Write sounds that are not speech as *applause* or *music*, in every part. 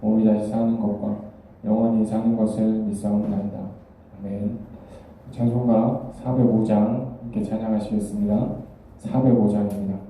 몸이 다시 사는 것과 영원히 사는 것을 믿사옵나이다. 아멘. 찬송가 405장 함께 찬양하시겠습니다. 405장입니다.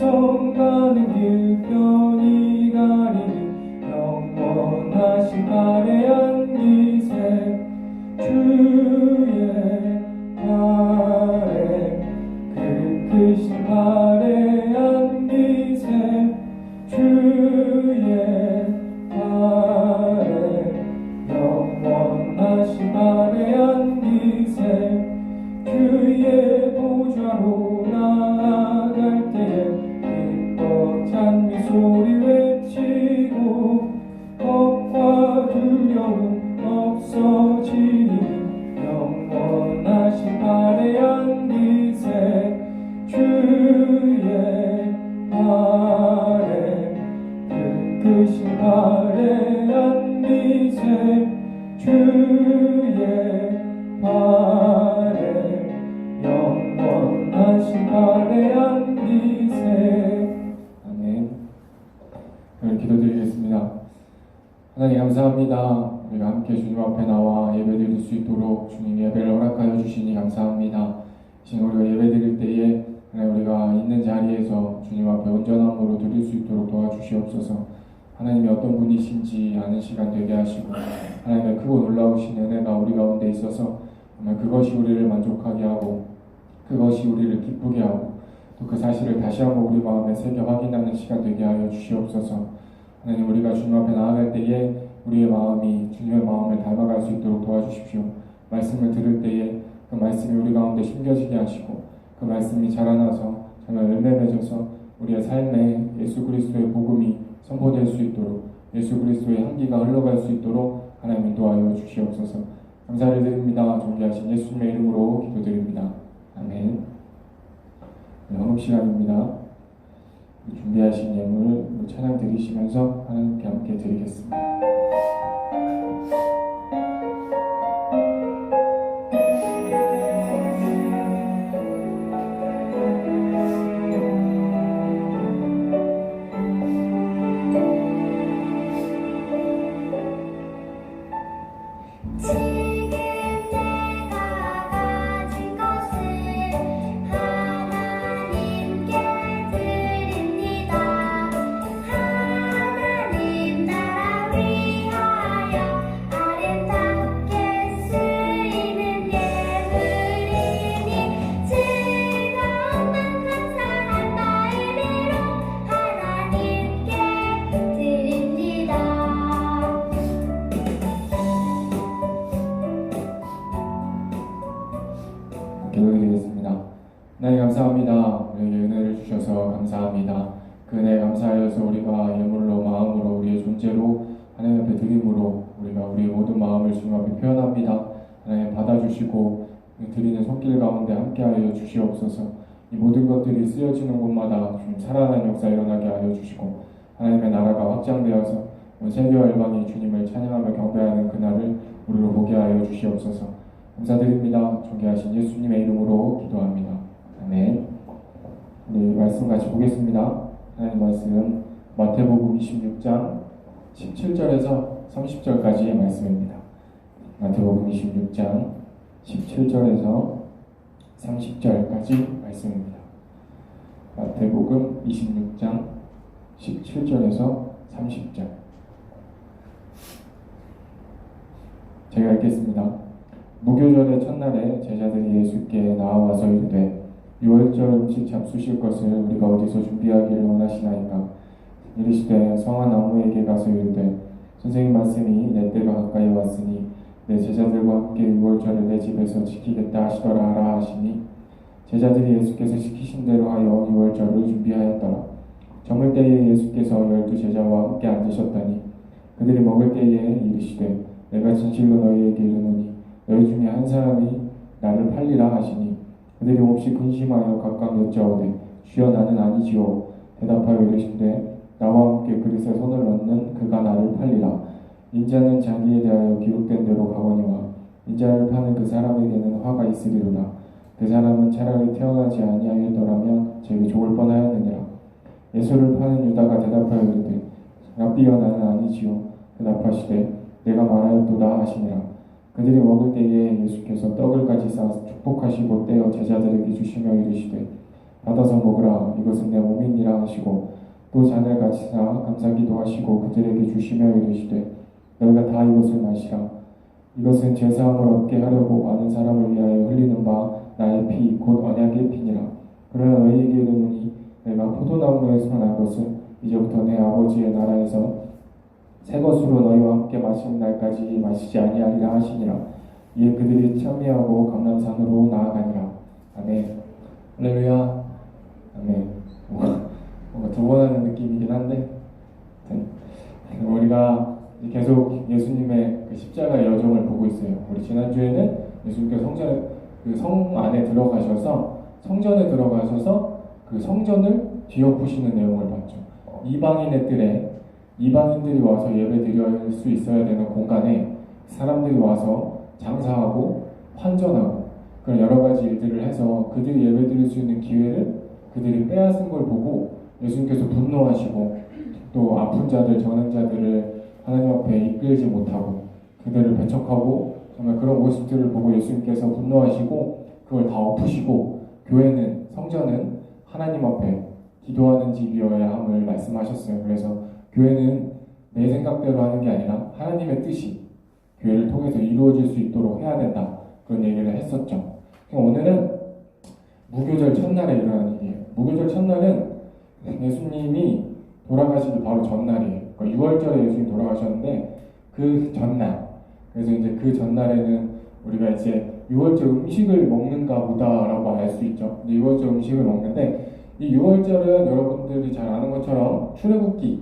천성 가는 길 편히 가리니 영원하신 발 그 크신 발에 안기세 주의 발에 영원하신 발에 안기세 아멘 오늘 기도드리겠습니다. 하나님 감사합니다. 우리가 함께 주님 앞에 나와 예배드릴 수 있도록 주님 예배를 허락하여 주시니 감사합니다. 지금 우리가 예배드릴 때에 우리가 있는 자리에서 주님 앞에 온전함으로 드릴 수 있도록 도와주시옵소서 하나님이 어떤 분이신지 아는 시간 되게 하시고 하나님의 크고 놀라우신 은혜가 우리 가운데 있어서 정말 그것이 우리를 만족하게 하고 그것이 우리를 기쁘게 하고 또 그 사실을 다시 한번 우리 마음에 새겨 확인하는 시간 되게 하여 주시옵소서. 하나님 우리가 주님 앞에 나아갈 때에 우리의 마음이 주님의 마음을 닮아갈 수 있도록 도와주십시오. 말씀을 들을 때에 그 말씀이 우리 가운데 심겨지게 하시고 그 말씀이 자라나서 정말 열매 맺어서 우리의 삶에 예수 그리스도의 복음이 선포될 수 있도록 예수 그리스도의 향기가 흘러갈 수 있도록 하나님 인도하여 주시옵소서. 감사를 드립니다. 존귀하신 예수님의 이름으로 기도드립니다. 아멘. 네, 헌업 시간입니다. 준비하신 예물 찬양 드리시면서 하나님께 함께 드리겠습니다 표현합니다. 하나님 받아주시고 드리는 손길 가운데 함께하여 주시옵소서. 이 모든 것들이 쓰여지는 곳마다 주님 살아나는 역사 일어나게 하여 주시고 하나님의 나라가 확장되어서 온 세계 열방이 주님을 찬양하며 경배하는 그날을 우리로 보게 하여 주시옵소서. 감사드립니다. 존귀하신 예수님의 이름으로 말씀 같이 보겠습니다. 하나님 말씀 마태복음 26장 17절에서 30절까지의 말씀입니다. 마태복음 26장 17절에서 30절까지 말씀입니다. 마태복음 26장 17절에서 30절. 제가 읽겠습니다. 무교절의 첫날에 제자들이 예수께 나와서 이르되 유월절 음식 잡수실 것을 우리가 어디서 준비하기를 원하시나이까 이르시되 성한 나무에게 가서 이르되 선생님 말씀이 내 때가 가까이 왔으니 내 제자들과 함께 유월절을 내 집에서 지키겠다 하시더라 하라 하시니 제자들이 예수께서 시키신 대로 하여 유월절을 준비하였더라. 저물 때에 예수께서 열두 제자와 함께 앉으셨더니 그들이 먹을 때에 이르시되 내가 진실로 너희에게 이르노니 너희 중에 한 사람이 나를 팔리라 하시니 그들이 몹시 근심하여 각각 여짜오되 주여 나는 아니지요. 대답하여 이르시되 나와 함께 그릇에 손을 넣는 그가 나를 팔리라 인자는 자기에 대하여 기록된 대로 가거니와 인자를 파는 그 사람에게는 화가 있으리로다. 그 사람은 차라리 태어나지 아니하였더라면 제게 좋을 뻔하였느니라. 예수를 파는 유다가 대답하여 이르되 rab비여 나는 아니지요. 대답하시되 내가 말하였도다 하시니라. 그들이 먹을 때에 예수께서 떡을 가지 쌓아 축복하시고 떼어 제자들에게 주시며 이르시되 받아서 먹으라. 이것은 내 몸이니라 하시고 또 잔을 같이 쌓아 감사기도 하시고 그들에게 주시며 이르시되 너희가 다 이것을 마시라. 이것은 제사함을 얻게 하려고 많은 사람을 위하여 흘리는 바 나의 피 곧 언약의 피니라. 그러나 너희에게 이르노니 내가 포도나무에서 난 것을 이제부터 내 아버지의 나라에서 새 것으로 너희와 함께 마시는 날까지 마시지 아니하리라 하시니라. 이에 그들이 참여하고 감람산으로 나아가니라. 아멘. 할렐루야. 아멘. 뭔가, 뭔가 두 번 하는 느낌이긴 한데. 우리가 계속 예수님의 그 십자가 여정을 보고 있어요. 우리 지난주에는 예수님께서 성전 그 성 안에 들어가셔서 성전에 들어가셔서 그 성전을 뒤엎으시는 내용을 봤죠. 이방인의 뜰에 이방인들이 와서 예배 드릴 수 있어야 되는 공간에 사람들이 와서 장사하고 환전하고 그런 여러 가지 일들을 해서 그들이 예배 드릴 수 있는 기회를 그들이 빼앗은 걸 보고 예수님께서 분노하시고 또 아픈 자들, 전한 자들을 하나님 앞에 이끌지 못하고 그들을 배척하고 정말 그런 모습들을 보고 예수님께서 분노하시고 그걸 다 엎으시고 교회는 성전은 하나님 앞에 기도하는 집이어야 함을 말씀하셨어요. 그래서 교회는 내 생각대로 하는 게 아니라 하나님의 뜻이 교회를 통해서 이루어질 수 있도록 해야 된다. 그런 얘기를 했었죠. 오늘은 무교절 첫날에 일어나는 일이에요. 무교절 첫날은 예수님이 돌아가시기 바로 전날이에요. 그러니까 6월절에 예수님이 돌아가셨는데 그 전날. 그래서 이제 그 전날에는 우리가 이제 6월절 음식을 먹는가 보다라고 알 수 있죠. 6월절 음식을 먹는데 이 6월절은 여러분들이 잘 아는 것처럼 출애굽기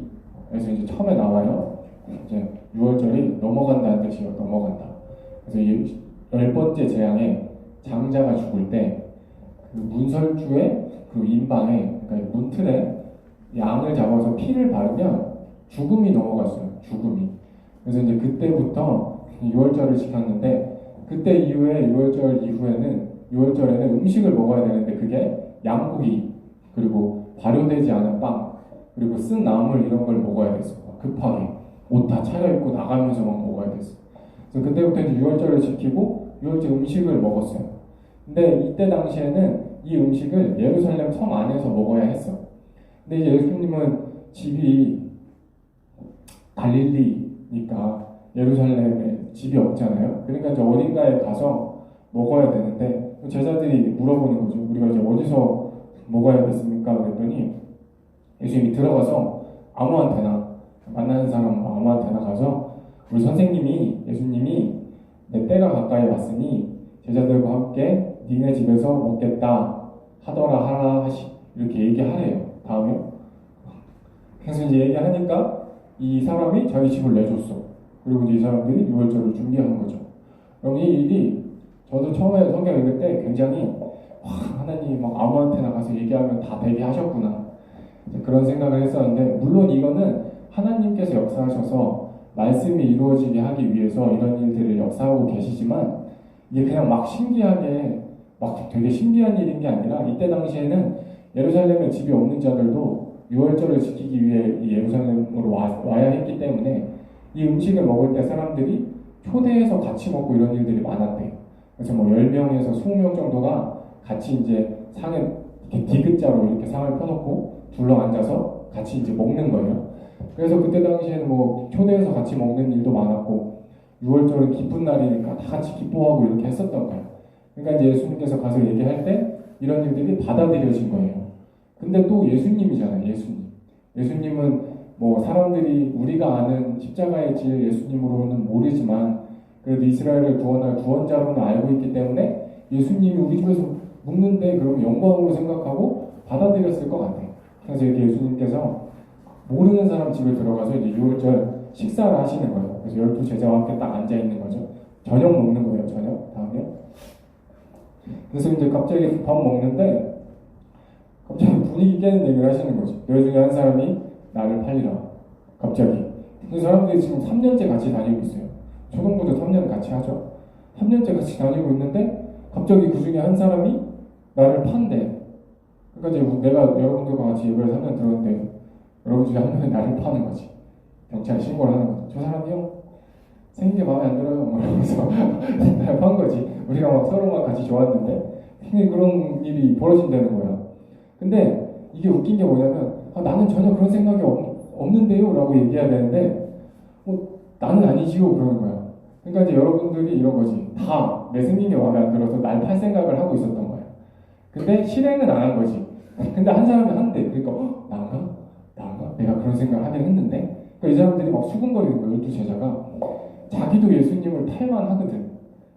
그래서 이제 처음에 나와요. 이제 6월절이 넘어간다는 뜻이에요. 넘어간다. 그래서 이 열 번째 재앙에 장자가 죽을 때 그 문설주의 그 인방에 그러니까 문틀에 양을 잡아서 피를 바르면 죽음이 넘어갔어요. 죽음이. 그래서 이제 그때부터 6월절을 지켰는데 그때 이후에 6월절 이후에는 6월절에는 음식을 먹어야 되는데 그게 양고기 그리고 발효되지 않은 빵 그리고 쓴 나물 이런 걸 먹어야 됐어. 급하게 옷 다 차려입고 나가면서 막 먹어야 됐어. 그래서 그때부터 이제 6월절을 지키고 6월절 음식을 먹었어요. 근데 이때 당시에는 이 음식을 예루살렘 성 안에서 먹어야 했어. 근데 이제 예수님은 집이 갈릴리니까 예루살렘에 집이 없잖아요. 그러니까 이제 어딘가에 가서 먹어야 되는데 제자들이 물어보는 거죠. 우리가 이제 어디서 먹어야겠습니까? 그랬더니 예수님이 들어가서 아무한테나 만나는 사람 뭐 아무한테나 가서 우리 선생님이 예수님이 내 때가 가까이 왔으니 제자들과 함께 니네 집에서 먹겠다 하더라 하라 하시 이렇게 얘기하래요. 다음에 그래서 이제 얘기하니까 이 사람이 자기 집을 내줬어. 그리고 이제 이 사람들이 6월절을 준비하는 거죠. 그럼 이 일이 저도 처음에 성경 읽을 때 굉장히 와, 하나님 막 아무한테나 가서 얘기하면 다 대비하셨구나. 이제 그런 생각을 했었는데 물론 이거는 하나님께서 역사하셔서 말씀이 이루어지게 하기 위해서 이런 일들을 역사하고 계시지만 이게 그냥 막 신기하게 막 되게 신기한 일인 게 아니라 이때 당시에는 예루살렘에 집이 없는 자들도 유월절을 지키기 위해 이 예루살렘 으로 와, 와야 했기 때문에 이 음식을 먹을 때 사람들이 초대해서 같이 먹고 이런 일들이 많았대. 그래서 뭐 10명에서 20명 정도가 같이 이제 상에 이렇게 디귿자로 이렇게 상을 펴놓고 둘러 앉아서 같이 이제 먹는 거예요. 그래서 그때 당시에는 뭐 초대해서 같이 먹는 일도 많았고 6월절은 기쁜 날이니까 다 같이 기뻐하고 이렇게 했었던 거예요. 그러니까 이제 예수님께서 가서 얘기할 때 이런 일들이 받아들여진 거예요. 근데 또 예수님이잖아요, 예수님. 예수님은 뭐 사람들이 우리가 아는 십자가의 질 예수님으로는 모르지만 그래도 이스라엘을 구원할 구원자로는 알고 있기 때문에 예수님이 우리 집에서 묵는데 그럼 영광으로 생각하고 받아들였을 것 같아요. 그래서 이렇게 예수님께서 모르는 사람 집에 들어가서 이제 유월절 식사를 하시는 거예요. 그래서 열두 제자와 함께 딱 앉아 있는 거죠. 저녁 먹는 거예요, 저녁. 다음에. 그래서 이제 갑자기 밥 먹는데 갑자기 분위기 깨는 얘기를 하시는 거죠. 너희 중에 한 사람이 나를 팔리라. 갑자기. 그 사람들이 지금 3년째 같이 다니고 있어요. 초등부도 3년 같이 하죠. 3년째 같이 다니고 있는데 갑자기 그 중에 한 사람이 나를 판대. 그러니까 이제 내가 여러분들과 같이 예배를 3년 들었는데 여러분 중에 한 명이 나를 파는 거지. 경찰에 신고를 하는 거죠. 저 사람이요? 생긴 게 마음에 안 들어요. 뭐 이러면서 *laughs* 나를 판 거지. 우리가 막 서로 막 같이 좋았는데 굉장히 그런 일이 벌어진다는 거야. 근데 이게 웃긴 게 뭐냐면 아, 나는 전혀 그런 생각이 없, 없는데요 라고 얘기해야 되는데 뭐, 나는 아니지요 그러는 거야. 그러니까 이제 여러분들이 이런 거지. 다 내 생긴 게 마음에 안 들어서 날 팔 생각을 하고 있었던 거야. 근데 실행은 안 한 거지. *laughs* 근데 한 사람이 한대. 그러니까 어, 나인가? 나인가? 내가 그런 생각을 하긴 했는데 그러니까 이 사람들이 막 수근거리는 거야. 열두 제자가. 자기도 예수님을 팔만하거든.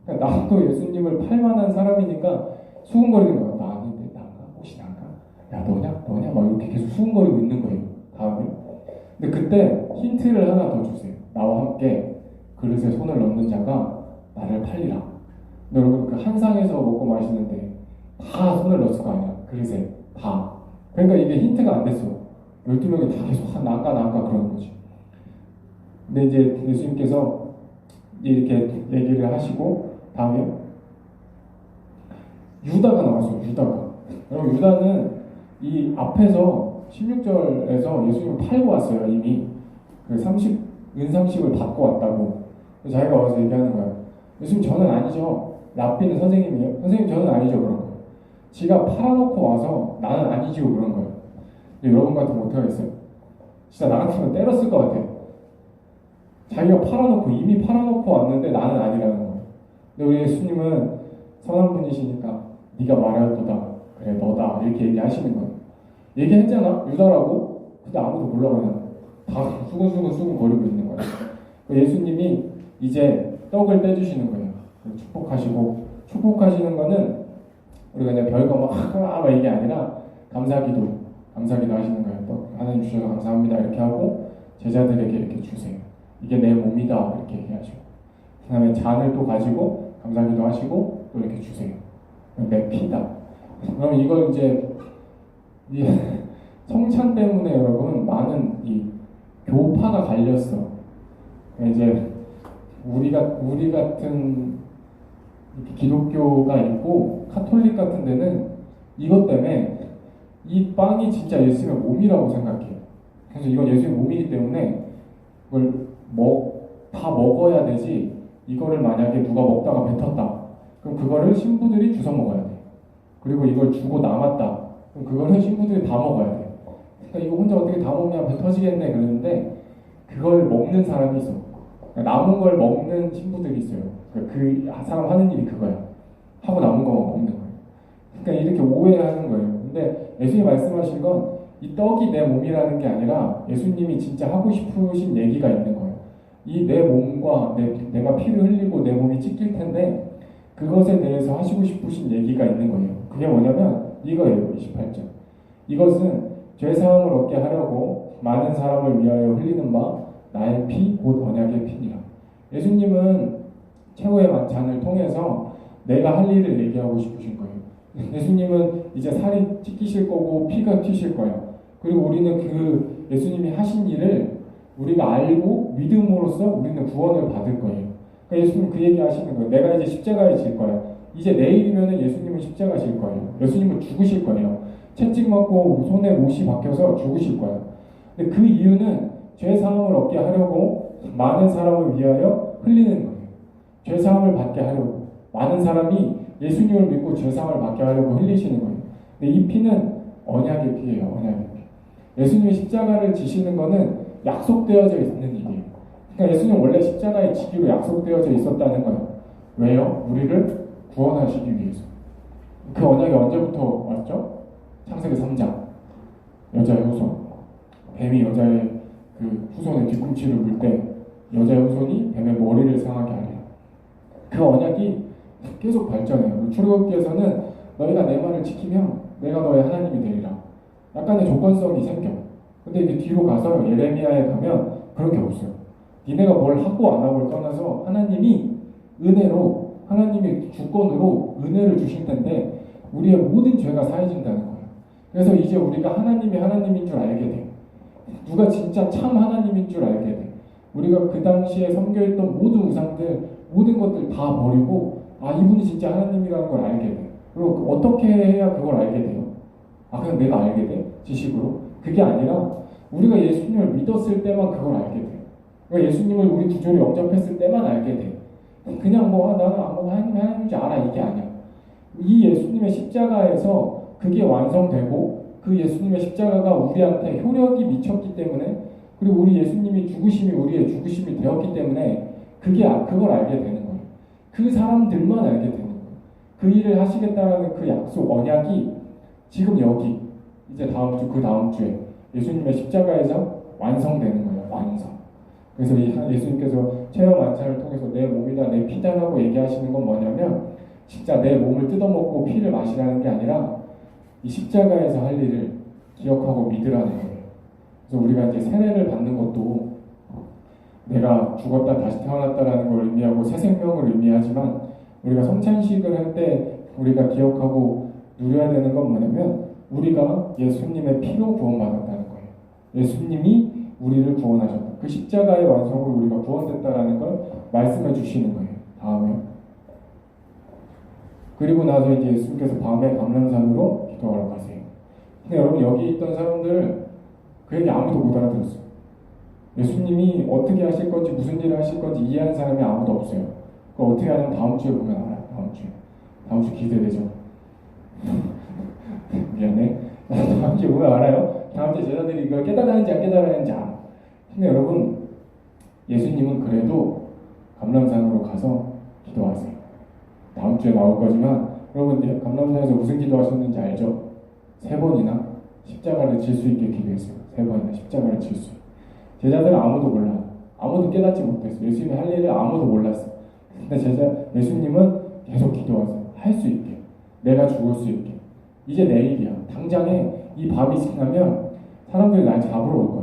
그러니까 나도 예수님을 팔만한 사람이니까 수근거리는 거야. 나 아닌데 나인가? 혹시 나인가? 야 너냐? 너냐? 막 이렇게 계속 수근거리고 있는 거예요. 다음에. 근데 그때 힌트를 하나 더 주세요. 나와 함께 그릇에 손을 넣는 자가 나를 팔리라. 여러분 그 한 상에서 먹고 마시는데 다 손을 넣었을 거 아니야. 그릇에 다. 그러니까 이게 힌트가 안 됐어. 12명이 다 계속 한 난가 난가 그러는 거지. 근데 이제 예수님께서 이렇게 얘기를 하시고 다음에 유다가 나왔어요. 유다가. 여러분 유다는 이 앞에서 16절에서 예수님을 팔고 왔어요. 이미 그 30, 은삼십을 받고 왔다고. 자기가 와서 얘기하는 거야. 예수님 저는 아니죠. 랍비는 선생님이에요. 선생님 저는 아니죠. 그런 거예요. 지가 팔아놓고 와서 나는 아니지요. 그런 거예요. 여러분 같으면 어떻게 하겠어요? 진짜 나 같으면 때렸을 것 같아. 자기가 팔아놓고 이미 팔아놓고 왔는데 나는 아니라는 거예요. 근데 우리 예수님은 선한 분이시니까 네가 말하였도다. 그래 너다. 이렇게 얘기하시는 거예요. 얘기했잖아. 유다라고. 근데 아무도 몰라 그냥 다 수근수근 수근 거리고 있는 거예요. 그 예수님이 이제 떡을 떼주시는 거예요. 축복하시고 축복하시는 거는 우리가 그냥 별거 막, 막 이게 아니라 감사기도 감사기도 하시는 거예요. 또 하나님 주셔서 감사합니다 이렇게 하고 제자들에게 이렇게 주세요. 이게 내 몸이다 이렇게 얘기하시고 그 다음에 잔을 또 가지고 감사기도 하시고 또 이렇게 주세요. 내 피다. 그럼 이걸 이제 이 성찬 때문에 여러분 많은 이 교파가 갈렸어. 이제 우리가 우리 같은 기독교가 있고 카톨릭 같은 데는 이것 때문에 이 빵이 진짜 예수님의 몸이라고 생각해요. 그래서 이건 예수님의 몸이기 때문에 이걸 먹, 다 먹어야 되지. 이거를 만약에 누가 먹다가 뱉었다. 그럼 그거를 신부들이 주워 먹어야 돼. 그리고 이걸 주고 남았다. 그럼 그거는 신부들이 다 먹어야 돼. 그러니까 이거 혼자 어떻게 다 먹냐 배 터지겠네 그러는데 그걸 먹는 사람이 있어. 그러니까 남은 걸 먹는 신부들이 있어요. 그러니까 그 사람 하는 일이 그거야. 하고 남은 거만 먹는 거예요. 그러니까 이렇게 오해하는 거예요. 근데 예수님이 말씀하신 건 이 떡이 내 몸이라는 게 아니라 예수님이 진짜 하고 싶으신 얘기가 있는 거예요. 이 내 몸과 내, 내가 피를 흘리고 내 몸이 찢길 텐데 그것에 대해서 하시고 싶으신 얘기가 있는 거예요. 그게 뭐냐면 이거예요. 28절. 이것은 죄 사함을 얻게 하려고 많은 사람을 위하여 흘리는 바 나의 피 곧 언약의 피니라. 예수님은 최후의 만찬을 통해서 내가 할 일을 얘기하고 싶으신 거예요. 예수님은 이제 살이 찢기실 거고 피가 튀실 거예요. 그리고 우리는 그 예수님이 하신 일을 우리가 알고 믿음으로써 우리는 구원을 받을 거예요. 그러니까 예수님 그 얘기 하시는 거예요. 내가 이제 십자가에 질 거야. 이제 내일이면 예수님은 십자가 질 거예요. 예수님은 죽으실 거예요. 채찍 맞고 손에 못이 박혀서 죽으실 거야. 근데 그 이유는 죄 사함을 얻게 하려고 많은 사람을 위하여 흘리는 거예요. 죄 사함을 받게 하려고 많은 사람이 예수님을 믿고 죄 사함을 받게 하려고 흘리시는 거예요. 근데 이 피는 언약의 피예요. 언약의 피. 예수님이 십자가를 지시는 거는 약속되어져 있는 일이에요. 그러니까 예수님 원래 십자가에 지기로 약속되어져 있었다는 거예요. 왜요? 우리를 구원하시기 위해서. 그 언약이 언제부터 왔죠? 창세기 3장. 여자의 후손. 뱀이 여자의 그 후손의 뒤꿈치를 물 때 여자의 후손이 뱀의 머리를 상하게 하래요. 그 언약이 계속 발전해요. 출애굽기에서는 너희가 내 말을 지키면 내가 너의 하나님이 되리라. 약간의 조건성이 생겨. 근데 이제 뒤로 가서 예레미야에 가면 그런 게 없어요. 니네가 뭘 하고 안 하고를 떠나서 하나님이 은혜로 하나님의 주권으로 은혜를 주실 텐데 우리의 모든 죄가 사해진다는 거예요. 그래서 이제 우리가 하나님이 하나님인 줄 알게 돼. 누가 진짜 참 하나님인 줄 알게 돼. 우리가 그 당시에 섬겨있던 모든 우상들, 모든 것들 다 버리고 아 이분이 진짜 하나님이라는 걸 알게 돼. 그리고 그 어떻게 해야 그걸 알게 돼요? 아 그냥 내가 알게 돼? 지식으로? 그게 아니라 우리가 예수님을 믿었을 때만 그걸 알게 돼. 그러니까 예수님을 우리 구조로 영접했을 때만 알게 돼. 그냥 뭐 아, 나는 아무 하나님 하나님인 줄 알아 이게 아니야. 이 예수님의 십자가에서 그게 완성되고 그 예수님의 십자가가 우리한테 효력이 미쳤기 때문에 그리고 우리 예수님이 죽으심이 우리의 죽으심이 되었기 때문에 그게 아- 그걸 알게 되는 거예요. 그 사람들만 알게 되는 거예요. 그 일을 하시겠다는 그 약속 언약이 지금 여기 이제 다음 주 그 다음 주에 예수님의 십자가에서 완성되는 거예요. 완성. 그래서 예수님께서 체험 완차를 통해서 내 몸이다 내 피다라고 얘기하시는 건 뭐냐면 진짜 내 몸을 뜯어먹고 피를 마시라는 게 아니라 이 십자가에서 할 일을 기억하고 믿으라는 거예요. 그래서 우리가 이제 세례를 받는 것도 내가 죽었다 다시 태어났다라는 걸 의미하고 새 생명을 의미하지만 우리가 성찬식을 할 때 우리가 기억하고 누려야 되는 건 뭐냐면 우리가 예수님의 피로 구원받았다는 거예요. 예수님이 우리를 구원하셨다. 그 십자가의 완성으로 우리가 구원됐다라는 걸 말씀해 주시는 거예요. 다음에 그리고 나서 이제 예수님께서 밤에 감람산으로 기도하러 가세요. 근데 여러분 여기 있던 사람들 그 얘기 아무도 못 알아들었어요. 예수님이 어떻게 하실 건지 무슨 일을 하실 건지 이해하는 사람이 아무도 없어요. 그거 어떻게 하냐면 다음 주에 보면 알아요. 다음 주에. 다음 주 기대되죠. *laughs* 미안해. *laughs* 다음 주에 보면 알아요. 다음 주에 제자들이 이걸 깨달았는지 안 깨달았는지 알아. 근데 여러분 예수님은 그래도 감람산으로 가서 기도하세요. 다음 주에 나올 거지만 여러분 네, 감람산에서 무슨 기도하셨는지 알죠? 세 번이나 십자가를 질 수 있게 기도했어요. 세 번이나 십자가를 질 수. 제자들은 아무도 몰라. 아무도 깨닫지 못했어. 예수님이 할 일을 아무도 몰랐어. 근데 제자 예수님은 계속 기도하세요. 할 수 있게. 내가 죽을 수 있게. 이제 내일이야. 당장에 이 밤이 지나면 사람들이 날 잡으러 올 거예요.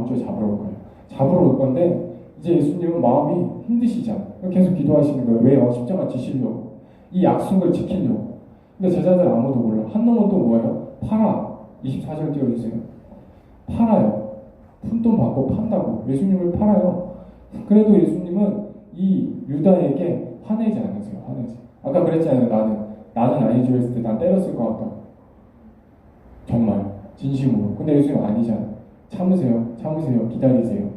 다음 주에 잡으러 올 거예요. 잡으러 올 건데 이제 예수님은 마음이 힘드시잖아. 계속 기도하시는 거예요. 왜요? 십자가 지시려고. 이 약속을 지키려고. 근데 제자들 아무도 몰라. 한 놈은 또 뭐예요? 팔아. 24절 띄워주세요. 팔아요. 푼돈 받고 판다고. 예수님을 팔아요. 그래도 예수님은 이 유다에게 화내지 않으세요. 화내지. 아까 그랬잖아요. 나는. 나는 아니죠 했을 때 난 때렸을 것 같다. 정말. 진심으로. 근데 예수님 아니잖아. 참으세요. 참으세요. 기다리세요.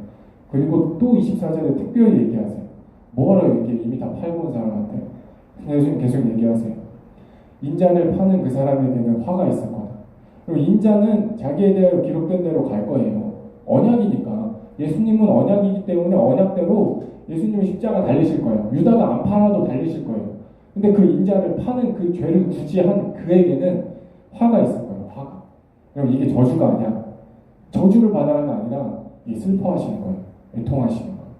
그리고 또 24절에 특별히 얘기하세요. 뭐하러 이렇게 이미 다 팔고 온 사람한테. 예수님 계속 얘기하세요. 인자를 파는 그 사람에게는 화가 있을 거다. 그리고 인자는 자기에 대하여 기록된 대로 갈 거예요. 언약이니까. 예수님은 언약이기 때문에 언약대로 예수님이 십자가 달리실 거예요. 유다가 안 팔아도 달리실 거예요. 근데 그 인자를 파는 그 죄를 굳이 한 그에게는 화가 있을 거예요. 화가. 그럼 이게 저주가 아니야. 저주를 받아라가 아니라 슬퍼하시는 거예요. 애통하시는 거예요.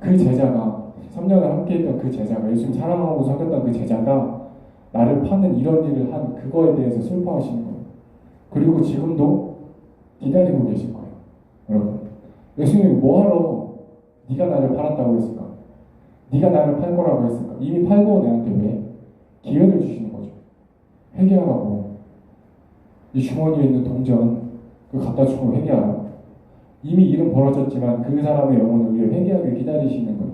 그 제자가 3년을 함께했던 그 제자가 예수님 사랑하고 사귀었던 그 제자가 나를 파는 이런 일을 한 그거에 대해서 슬퍼하시는 거예요. 그리고 지금도 기다리고 계실 거예요. 여러분, 예수님이 뭐하러 네가 나를 팔았다고 했을까? 네가 나를 팔 거라고 했을까? 이미 팔고 내한테 왜 기회를 주시는 거죠? 회개하라고. 이 주머니에 있는 동전 그 갖다 주고 회개하라. 이미 일은 벌어졌지만 그 사람의 영혼을 위해 회개하게 기다리시는 거예요.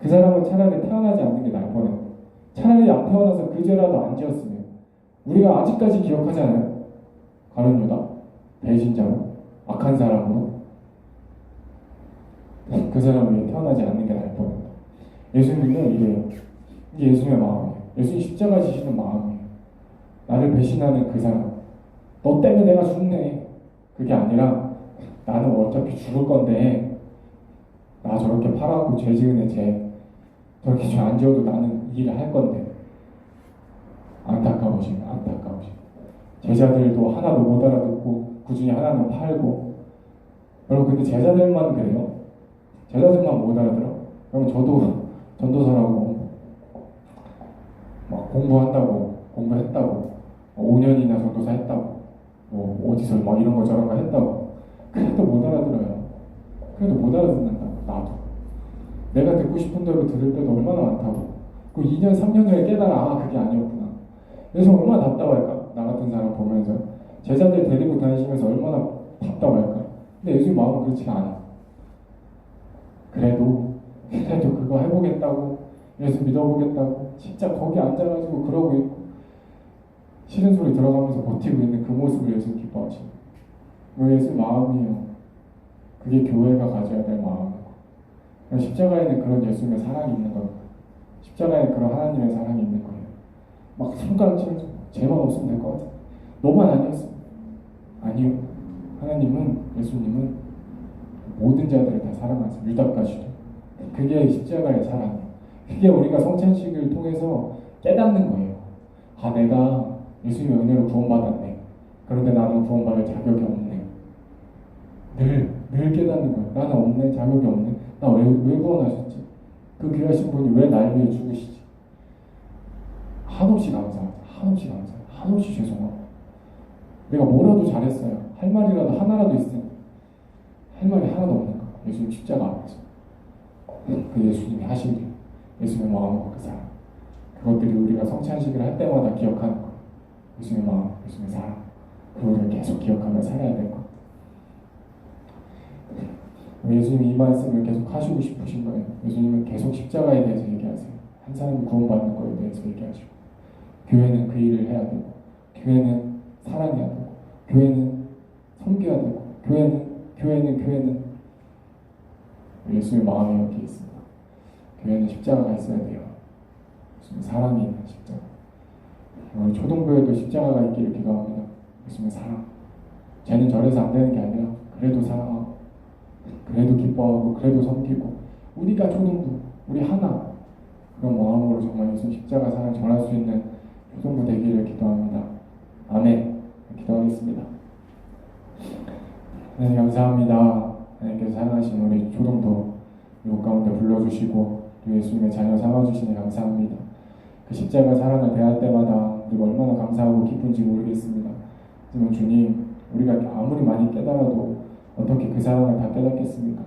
그 사람은 차라리 태어나지 않는 게 나을 뻔했고 차라리 안 태어나서 그 죄라도 안 지었으면 우리가 아직까지 기억하지 않아요? 가론 유다 배신자로 악한 사람으로 *laughs* 그 사람이 태어나지 않는 게 나을 뻔했다. 예수님은 이래요. 이게 예수님의 마음이에요. 예수님 십자가 지시는 마음이에요. 나를 배신하는 그 사람. 너 때문에 내가 죽네. 그게 아니라 나는 어차피 죽을 건데 나 저렇게 팔아고 죄 지은 애죄 저렇게 죄 안 지어도 나는 이 일을 할 건데 안타까우신 안타까우신 제자들도 하나도 못 알아듣고 그 중에 하나는 팔고 여러분 근데 제자들만 그래요? 제자들만 못 알아들어? 그러면 저도 *laughs* 전도사라고 막 공부한다고 공부했다고 5년이나 전도사 했다고 뭐 어디서 막 이런 거 저런 거 했다고. 그래도 못 알아들어요. 그래도 못 알아듣는다고 나도. 내가 듣고 싶은 대로 들을 때도 얼마나 많다고. 그 2년 3년 후에 깨달아 아 그게 아니었구나. 그래서 얼마나 답답할까? 나 같은 사람 보면서. 제자들 데리고 다니시면서 얼마나 답답할까? 근데 예수님 마음은 그렇지 않아. 그래도 그래도 그거 해보겠다고 예수 믿어보겠다고 진짜 거기 앉아가지고 그러고 싫은 소리 들어가면서 버티고 있는 그 모습을 예수 기뻐하시는 그 예수 마음이에요. 그게 교회가 가져야 될 마음이고. 십자가에는 그런 예수님의 사랑이 있는 거예요. 십자가에 그런 하나님의 사랑이 있는 거예요. 막 손가락질해서 죄만 없으면 될 것 같아 너만 아니었어. 아니요. 하나님은 예수님은 모든 자들을 다 사랑하세요 유다까지도 그게 십자가의 사랑이에요 그게 우리가 성찬식을 통해서 깨닫는 거예요. 아 내가 예수님의 은혜로 구원받았네. 그런데 나는 구원받을 자격이 없네. 늘, 늘 깨닫는 거예요 나는 없네 자격이 없네. 나 왜 왜 구원하셨지? 그 귀하신 분이 왜 날 위해 죽으시지? 한없이 감사하다 한없이 감사해요 한없이 죄송하고. 내가 뭐라도 잘했어요 할 말이라도 하나라도 있으면 할 말이 하나도 없는 거야. 예수님 십자가 앞에서. 그 예수님이 하신 일. 예수님의 마음과 그 사랑. 그것들이 우리가 성찬식을 할 때마다 기억하는 거 예수님의 마음, 예수님의 사랑 그거를 계속 기억하며 살아야 될 것. 예수님이 이 말씀을 계속 하시고 싶으신 거예요. 예수님은 계속 십자가에 대해서 얘기하세요. 한 사람이 구원받는 거에 대해서 얘기하시고 교회는 그 일을 해야 되고 교회는 사랑해야 되고 교회는 섬겨야 되고 교회는 교회는 교회는 예수의 마음이 여기 있습니다. 교회는 십자가가 있어야 돼요. 예수님 사랑이 있는 십자가. 우리 초등부에도 십자가가 있기를 기도합니다. 예수님의 사랑. 쟤는 저래서 안 되는 게 아니라 그래도 사랑하고 그래도 기뻐하고 그래도 섬기고 우리가 초등부 우리 하나 그런 마음으로 정말 예수 십자가 사랑 전할 수 있는 초등부 되기를 기도합니다. 아멘. 기도하겠습니다. 하나님 감사합니다. 하나님께서 사랑하신 우리 초등부 이곳 가운데 불러주시고 또 예수님의 자녀 삼아주시니 감사합니다. 그 십자가 사랑을 대할 때마다 우리가 얼마나 감사하고 기쁜지 모르겠습니다. 하지만 주님, 우리가 아무리 많이 깨달아도 어떻게 그 사랑을 다 깨닫겠습니까?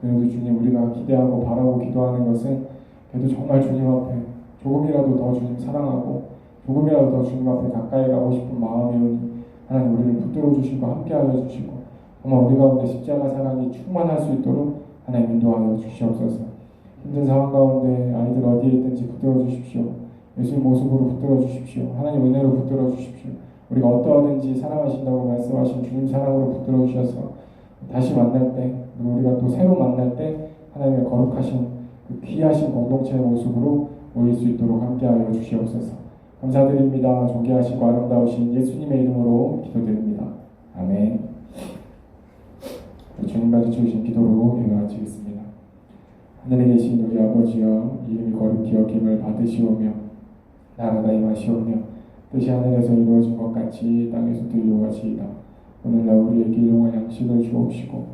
그래도 주님, 우리가 기대하고 바라고 기도하는 것은 그래도 정말 주님 앞에 조금이라도 더 주님 사랑하고 조금이라도 더 주님 앞에 가까이 가고 싶은 마음이오니 하나님 우리를 붙들어 주시고 함께하여 주시고 정말 우리 가운데 십자가 사랑이 충만할 수 있도록 하나님 인도하여 주시옵소서. 힘든 상황 가운데 아이들 어디에 있든지 붙들어 주십시오. 예수님 모습으로 붙들어 주십시오. 하나님 은혜로 붙들어 주십시오. 우리가 어떠하든지 사랑하신다고 말씀하신 주님 사랑으로 붙들어 주셔서 다시 만날 때 우리가 또 새로 만날 때 하나님의 거룩하신 그 귀하신 공동체의 모습으로 모일 수 있도록 함께하여 주시옵소서. 감사드립니다. 존귀하시고 아름다우신 예수님의 이름으로 기도드립니다. 아멘. 주님 가르쳐 주신 기도로 예배 마치겠습니다. 하늘에 계신 우리 아버지여 이름이 거룩히 여김을 받으시오며 나라가 임하시오며 뜻이 하늘에서 이루어진 것 같이 땅에서도 이루어지이다. 오늘날 우리에게 일용할 양식을 주옵시고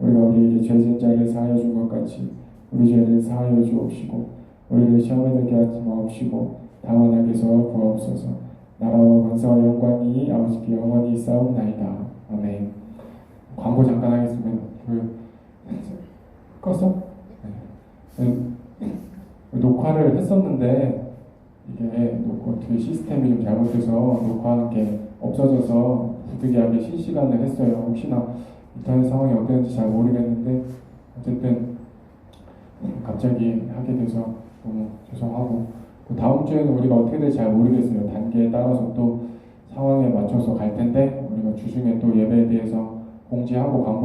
우리가 우리에게 죄진 자를 사하여 준 것 같이 우리 죄를 사하여 주옵시고 우리를 시험에 들게 하지 마옵시고 다만 악에서 구하옵소서 나라와 권세와 영광이 아버지께 영원히 싸움나이다. 아멘 광고 잠깐 하겠습니다. 그 껐어? 네. 녹화를 했었는데 이게 녹화 뒤에 시스템이 좀 잘못돼서 녹화하는 게 없어져서 부득이하게 실시간을 했어요. 혹시나 인터넷 상황이 어땠는지 잘 모르겠는데 어쨌든 갑자기 하게 돼서 너무 죄송하고 또 다음 주에는 우리가 어떻게 될지 잘 모르겠어요. 단계에 따라서 또 맞춰서 갈 텐데 우리가 주중에 또 예배에 대해서 공지하고 광고